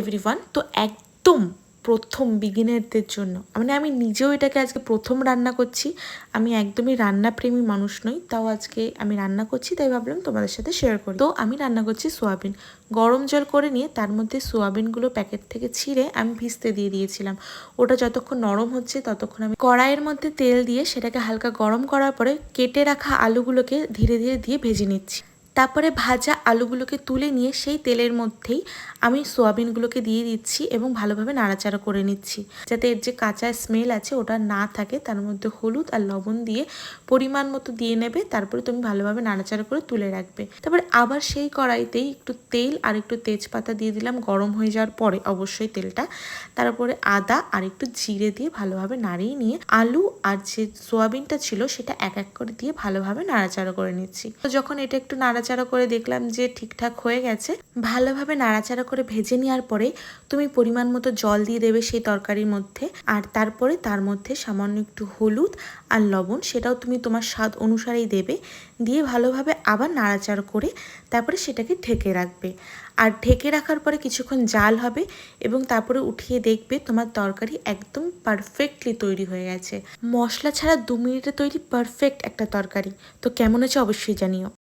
Everyone তো একদম প্রথম বিগিনারদের জন্য। মানে আমি নিজেও এটাকে আজকে প্রথম রান্না করছি। আমি একদমই রান্নাপ্রেমী মানুষ নই, তাও আজকে আমি রান্না করছি, তাই ভাবলাম তোমাদের সাথে শেয়ার করি। তো আমি রান্না করছি সোয়াবিন। গরম জল করে নিয়ে তার মধ্যে সোয়াবিনগুলো প্যাকেট থেকে ছিঁড়ে আমি ভিজতে দিয়ে দিয়েছিলাম। ওটা যতক্ষণ নরম হচ্ছে ততক্ষণ আমি কড়াইয়ের মধ্যে তেল দিয়ে সেটাকে হালকা গরম করার পরে কেটে রাখা আলুগুলোকে ধীরে ধীরে দিয়ে ভেজে নিচ্ছি। তারপরে ভাজা আলুগুলোকে তুলে নিয়ে সেই তেলের মধ্যেই আমি সোয়াবিনগুলোকে দিয়ে দিচ্ছি এবং ভালোভাবে নাড়াচাড়া করে নিচ্ছি। যাতে এর যে কাঁচা স্মেল আছে ওটা না থাকে, তার মধ্যে হলুদ আর লবণ দিয়ে পরিমাণ মতো দিয়ে নেবে, তারপরে তুমি ভালোভাবে নাড়াচাড়া করে তুলে রাখবে। তারপরে আবার সেই কড়াইতেই একটু তেল আর একটু তেজপাতা দিয়ে দিলাম গরম হয়ে যাওয়ার পরে অবশ্যই তেলটা। তারপরে আদা আর একটু জিরে দিয়ে ভালোভাবে নাড়িয়ে নিয়ে আলু আর যে সোয়াবিনটা ছিল সেটা এক এক করে দিয়ে ভালোভাবে নাড়াচাড়া করে নিচ্ছি। তো যখন এটা একটু নাড়াচাড়া করে দেখলাম যে ঠিকঠাক হয়ে গেছে। ভালোভাবে নাড়াচাড়া করে ভেজে নেওয়ার পরে তুমি পরিমাণ মতো জল দিয়ে দেবে সেই তরকারির মধ্যে। আর তারপরে তার মধ্যে সামান্য একটু হলুদ আর লবণ সেটাও তুমি তোমার স্বাদ অনুসারেই দেবে। দিয়ে ভালোভাবে আবার নাড়াচাড়া করে তারপরে সেটাকে ঢেকে রাখবে। আর ঢেকে রাখার পরে কিছুক্ষণ জাল হবে এবং তারপরে উঠিয়ে দেখবে তোমার তরকারি একদম পারফেক্টলি তৈরি হয়ে গেছে। মশলা ছাড়া দু মিনিটে তৈরি পারফেক্ট একটা তরকারি। তো কেমন আছে অবশ্যই জানিও।